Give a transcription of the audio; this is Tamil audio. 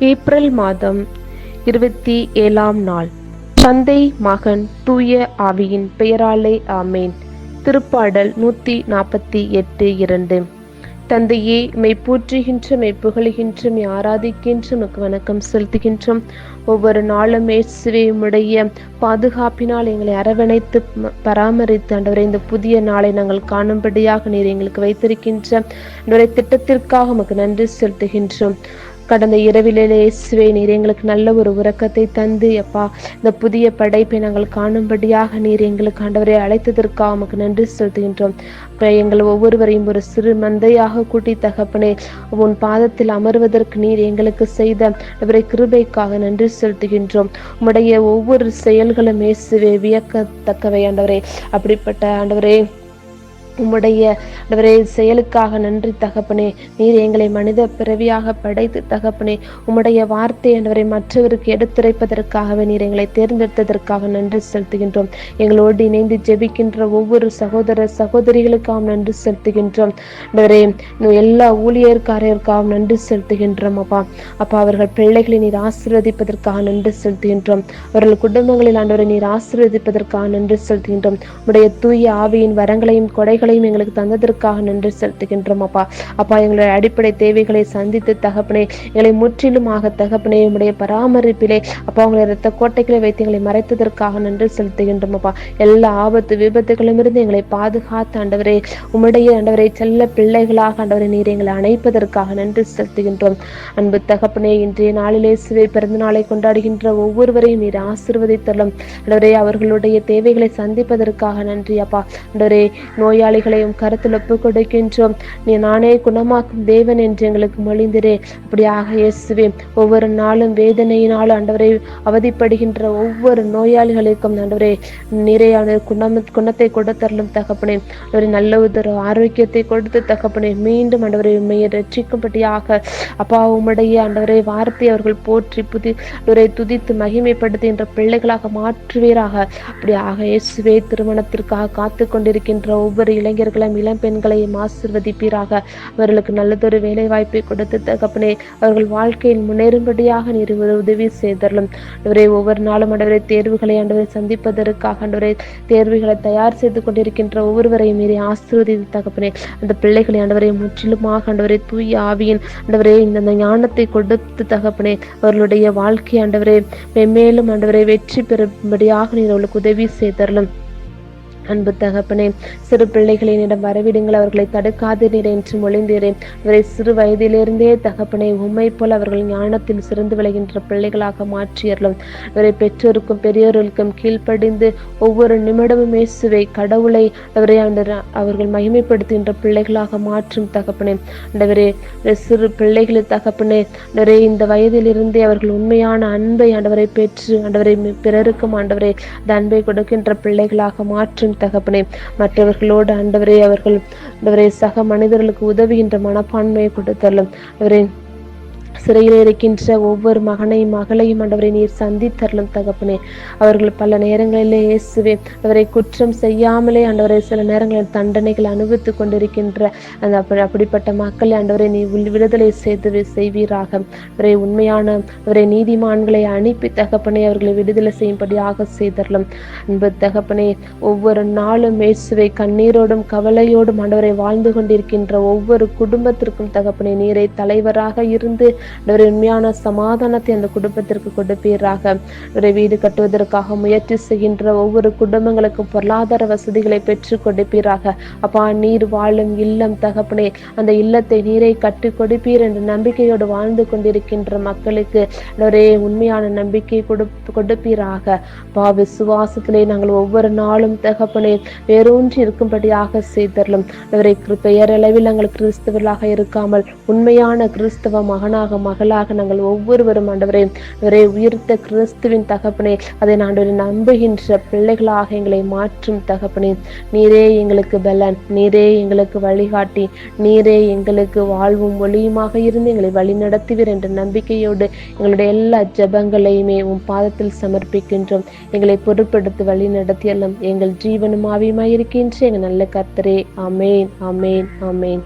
ஏப்ரல் மாதம் இருபத்தி ஏழாம் நாள். தந்தை மகன் தூய ஆவியின் பெயராலே ஆமேன். திருப்பாடல் நூற்றி நாற்பத்தி எட்டு இரண்டு. தந்தையே மெய் போற்றுகின்ற மெய் புகழுகின்ற மெய் ஆராதிக்கின்ற உமக்கு வணக்கம் செலுத்துகின்றோம். ஒவ்வொரு நாளும் இயேசுவே பாதுகாப்பினால் எங்களை அரவணைத்து பராமரித்து அண்டவரை இந்த புதிய நாளை நாங்கள் காணும்படியாக நீர் எங்களுக்கு வைத்திருக்கின்ற ஆண்டவரே திட்டத்திற்காக உமக்கு நன்றி செலுத்துகின்றோம். கடந்த இரவிலே இயேசுவே நீர் எங்களுக்கு நல்ல ஒரு உறக்கத்தை தந்து அப்பா. இந்த புதிய படைப்பை நாங்கள் காணும்படியாக நீர் எங்களுக்கு ஆண்டவரை அழைத்ததற்காக உமக்கு நன்றி செலுத்துகின்றோம். எங்கள் ஒவ்வொருவரையும் ஒரு சிறு மந்தையாக கூட்டி தகப்பனே உன் பாதத்தில் அமர்வதற்கு நீர் எங்களுக்கு செய்த அவரை கிருபைக்காக நன்றி செலுத்துகின்றோம். உம்முடைய ஒவ்வொரு செயல்களும் இயேசுவே வியக்கத்தக்கவை ஆண்டவரே. அப்படிப்பட்ட ஆண்டவரே உம்முடைய ஆண்டவரே செயலுக்காக நன்றி தகப்பனே. நீர் எங்களை மனித பிறவியாக படைத்து தகப்பனே. உம்முடைய வார்த்தை ஆண்டவரை மற்றவருக்கு எடுத்துரைப்பதற்காகவே நீர் எங்களை தேர்ந்தெடுத்ததற்காக நன்றி செலுத்துகின்றோம். எங்களோடு இணைந்து ஜெபிக்கின்ற ஒவ்வொரு சகோதர சகோதரிகளுக்காகவும் நன்றி செலுத்துகின்றோம். ஆண்டவரே எல்லா ஊழியர்காரருக்காகவும் நன்றி செலுத்துகின்றோம் அப்பா. அப்பா அவர்கள் பிள்ளைகளை நீர் ஆசீர்வதிப்பதற்காக நன்றி செலுத்துகின்றோம். அவர்கள் குடும்பங்களில் ஆண்டவரை நீர் ஆசீர்வதிப்பதற்காக நன்றி செலுத்துகின்றோம். உடைய தூய ஆவியின் வரங்களையும் கொடைகள் கொடைகளையும் எங்களுக்கு தந்ததற்காக நன்றி செலுத்துகின்றோம் அப்பா. அப்பா எங்களுடைய அடிப்படை தேவைகளை சந்தித்து தகப்பனே எங்களை முற்றிலுமாக தகப்பனே உம்முடைய பராமரிப்பிலே அப்பா உங்களை இரத்த கோட்டைகளை வைத்து எங்களை மறைத்ததற்காக நன்றி செலுத்துகின்றோம் அப்பா. எல்லா ஆபத்து விபத்துகளும் இருந்து எங்களை பாதுகாத்து ஆண்டவரே உம்முடைய ஆண்டவரை செல்ல பிள்ளைகளாக ஆண்டவரை நீர் எங்களை அணைப்பதற்காக நன்றி செலுத்துகின்றோம். அன்பு தகப்பனே இன்றைய நாளிலே சிவை பிறந்த நாளை கொண்டாடுகின்ற ஒவ்வொருவரையும் நீர் ஆசிர்வதித்தலும் ஆண்டவரே அவர்களுடைய தேவைகளை சந்திப்பதற்காக நன்றி அப்பா. ஆண்டவரே நோயாளி நோயாளிகளையும் கருத்தில் ஒப்புக் கொடுக்கின்றோம் நீ நானே குணமாக்கும் தேவன் என்று எங்களுக்கு மொழிந்திரே. அப்படியாக இயேசுவே ஒவ்வொரு நாளும் வேதனையினால் ஆண்டவரை அவதிப்படுகின்ற ஒவ்வொரு நோயாளிகளுக்கும் ஆண்டவரே நிறையான குணம் குணத்தை கொடுத்தரலும் தகப்பனே. அவரை நல்ல ஒரு ஆரோக்கியத்தை கொடுத்து தகப்பனே மீண்டும் ஆண்டவரை உண்மையை ரட்சிக்கும்படியாக அப்பா உம்முடைய ஆண்டவரை வார்த்தை அவர்கள் போற்றி புதி அவரை துதித்து மகிமைப்படுத்துகின்ற பிள்ளைகளாக மாற்றுவீராக. அப்படியாக இயேசுவே திருமணத்திற்காக காத்து கொண்டிருக்கின்ற ஒவ்வொரு இளைஞர்களும் இளம் பெண்களையும் ஆசிர்வதிப்பீராக. அவர்களுக்கு நல்லதொரு வேலை வாய்ப்பை கொடுத்து தகப்பனே அவர்கள் வாழ்க்கையில் முன்னேறும்படியாக நீர் உதவி செய்தரலும் ஆண்டவரே ஒவ்வொரு நாளும் ஆண்டவரை தேர்வுகளை ஆண்டவரை சந்திப்பதற்காக ஆண்டவரை தேர்வுகளை தயார் செய்து கொண்டிருக்கின்ற ஒவ்வொருவரையும் மீறி ஆசிர்வதித்து தகப்பனே. அந்த பிள்ளைகளை ஆண்டவரை முற்றிலுமாக ஆண்டவரை தூய ஆவியின் ஆண்டவரே இந்த ஞானத்தை கொடுத்து தகப்பனே அவர்களுடைய வாழ்க்கை ஆண்டவரே மென்மேலும் ஆண்டவரை வெற்றி பெறும்படியாக நீர் அவளுக்கு உதவி செய்தரலும் அன்பு தகப்பனே சிறு பிள்ளைகளினிடம் வரவிடுங்கள் அவர்களை தடுக்காதீர் என்று மொழிந்தீரேன் அவரை சிறு வயதிலிருந்தே தகப்பனே உம்மை போல் அவர்கள் ஞானத்தில் சிறந்து விளைகின்ற பிள்ளைகளாக மாற்றியறலும் அவரை பெற்றோருக்கும் பெரியோர்களுக்கும் கீழ்ப்படிந்து ஒவ்வொரு நிமிடமும் இயேசுவை கடவுளை அவரை அவர்கள் மகிமைப்படுத்துகின்ற பிள்ளைகளாக மாற்றும் தகப்பனே. ஆண்டவரே சிறு பிள்ளைகளை தகப்பனே நிறைய இந்த வயதிலிருந்தே அவர்கள் உண்மையான அன்பை ஆண்டவரை பெற்று ஆண்டவரை பிறருக்கும் ஆண்டவரை அந்த அன்பை கொடுக்கின்ற பிள்ளைகளாக மாற்றும் தகப்பனே. மற்றவர்களோடு ஆண்டவரே அவர்கள் ஆண்டவரே சக மனிதர்களுக்கு உதவுகின்ற மனப்பான்மையை கொடுத்தரலும் அவரை சிறையில் இருக்கின்ற ஒவ்வொரு மகனையும் மகளையும் ஆண்டவரை நீர் சந்தித்தரலும் தகப்பனே. அவர்கள் பல நேரங்களிலே இயேசுவே அவரை குற்றம் செய்யாமலே ஆண்டவரை சில நேரங்களில் தண்டனைகள் அனுபவித்துக் கொண்டிருக்கின்ற அந்த அப்படி- அப்படிப்பட்ட மக்களை ஆண்டவரை நீ விடுதலை செய்து செய்வீராக. அவரை உண்மையான அவரை நீதிமான்களை அனுப்பி தகப்பனே அவர்களை விடுதலை செய்யும்படியாக செய்தரலும் அன்பு தகப்பனே ஒவ்வொரு நாளும் இயேசுவை கண்ணீரோடும் கவலையோடும் ஆண்டவரை வாழ்ந்து கொண்டிருக்கின்ற ஒவ்வொரு குடும்பத்திற்கும் தகப்பனே நீரை தலைவராக இருந்து ஆண்டவரே உண்மையான சமாதானத்தை அந்த குடும்பத்திற்கு கொடுப்பீராக. ஆண்டவரே வீடு கட்டுவதற்காக முயற்சி செய்கின்ற ஒவ்வொரு குடும்பங்களுக்கும் பொருளாதார வசதிகளை பெற்றுக் கொடுப்பீராக. அப்பா நீர் வாழும் இல்லம் தகப்பனே அந்த இல்லத்தை நீரை கட்டி கொடுப்பீர் என்ற நம்பிக்கையோடு வாழ்ந்து கொண்டிருக்கின்ற மக்களுக்கு ஆண்டவரே உண்மையான நம்பிக்கை கொடு கொடுப்பீராக. அப்பா விசுவாசத்திலே நாங்கள் ஒவ்வொரு நாளும் தகப்பனே வேரூன்றி இருக்கும்படியாக செய்தரலும். அவரை பெயரளவில் நாங்கள் கிறிஸ்தவர்களாக இருக்காமல் உண்மையான கிறிஸ்தவ மகனாக மகளாக நாங்கள் ஒவ்வொருவரும் ஆண்டவரே இவரை உயிர்த்த கிறிஸ்துவின் தகப்பனே அதை ஆண்டவரை நம்புகின்ற பிள்ளைகளாக எங்களை மாற்றும் தகப்பனே. நீரே எங்களுக்கு பலன் நீரே எங்களுக்கு வழிகாட்டி நீரே எங்களுக்கு வாழ்வும் ஒளியுமாக இருந்து எங்களை வழி நடத்துவீர் என்ற நம்பிக்கையோடு எங்களுடைய எல்லா ஜெபங்களையுமே உன் பாதத்தில் சமர்ப்பிக்கின்றோம். எங்களை பொருட்படுத்தி வழி நடத்தியெல்லாம் எங்கள் ஜீவனும் ஆவியுமாய் இருக்கின்ற எங்கள் நல்ல கர்த்தரே. அமேன் அமேன் அமேன்